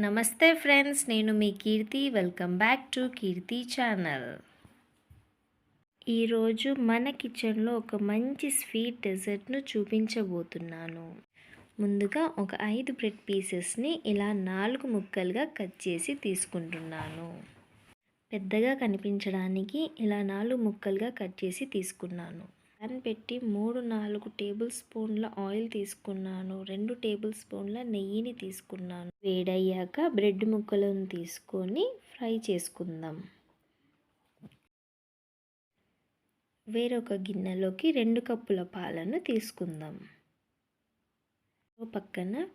నమస్తే ఫ్రెండ్స్ నేను మీ Keerthi. Welcome back to Keerthi channel. ఈరోజు మన కిచెన్లో ఒక మంచి స్వీట్ డెజర్ట్ను చూపించబోతున్నాను. ముందుగా ఒక ఐదు బ్రెడ్ పీసెస్ని ఇలా నాలుగు ముక్కలుగా కట్ చేసి తీసుకుంటున్నాను. పెద్దగా కనిపించడానికి ఇలా నాలుగు ముక్కలుగా కట్ చేసి తీసుకున్నాను. ప్యాన్ పెట్టి మూడు నాలుగు టేబుల్ స్పూన్ల ఆయిల్ తీసుకున్నాను. రెండు టేబుల్ స్పూన్ల నెయ్యిని తీసుకున్నాను. వేడయ్యాక బ్రెడ్ ముక్కలను తీసుకొని ఫ్రై చేసుకుందాం. వేరొక గిన్నెలోకి రెండు కప్పుల పాలను తీసుకుందాం. పక్కన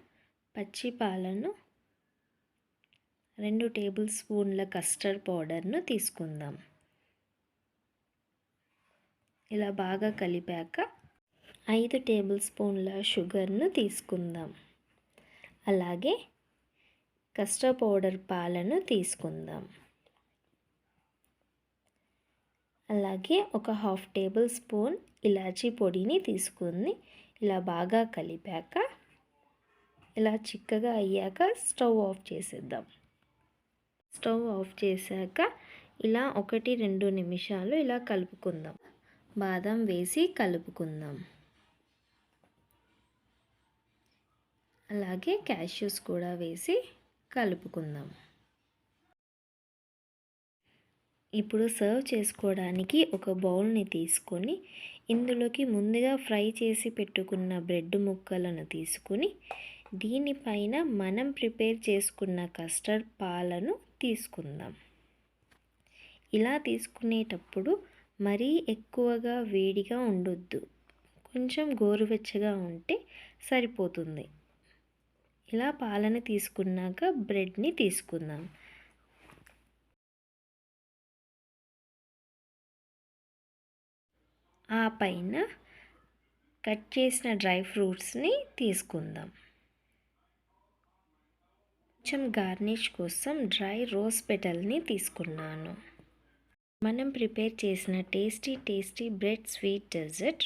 పచ్చి పాలను రెండు టేబుల్ స్పూన్ల కస్టర్డ్ పౌడర్ను తీసుకుందాం. ఇలా బాగా కలిపాక ఐదు టేబుల్ స్పూన్ల షుగర్ను తీసుకుందాం. అలాగే కస్టర్డ్ పౌడర్ పాలను తీసుకుందాం. అలాగే ఒక హాఫ్ టేబుల్ స్పూన్ ఇలాచీ పొడిని తీసుకుని ఇలా బాగా కలిపాక ఇలా చిక్కగా అయ్యాక స్టవ్ ఆఫ్ చేసేద్దాం. స్టవ్ ఆఫ్ చేశాక ఇలా ఒకటి రెండు నిమిషాలు ఇలా కలుపుకుందాం. బాదం వేసి కలుపుకుందాం. అలాగే క్యాష్యూస్ కూడా వేసి కలుపుకుందాం. ఇప్పుడు సర్వ్ చేసుకోవడానికి ఒక బౌల్ని తీసుకొని ఇందులోకి ముందుగా ఫ్రై చేసి పెట్టుకున్న బ్రెడ్ ముక్కలను తీసుకుని దీనిపైన మనం ప్రిపేర్ చేసుకున్న కస్టర్డ్ పాలను తీసుకుందాం. ఇలా తీసుకునేటప్పుడు మరీ ఎక్కువగా వేడిగా ఉండొద్దు. కొంచెం గోరువెచ్చగా ఉంటే సరిపోతుంది. ఇలా పాలను తీసుకున్నాక బ్రెడ్ని తీసుకుందాం. ఆ పైన కట్ చేసిన డ్రై ఫ్రూట్స్ని తీసుకుందాం. కొంచెం గార్నిష్ కోసం డ్రై రోజ్ పెటల్ని తీసుకున్నాను. మనం ప్రిపేర్ చేసిన tasty tasty bread sweet dessert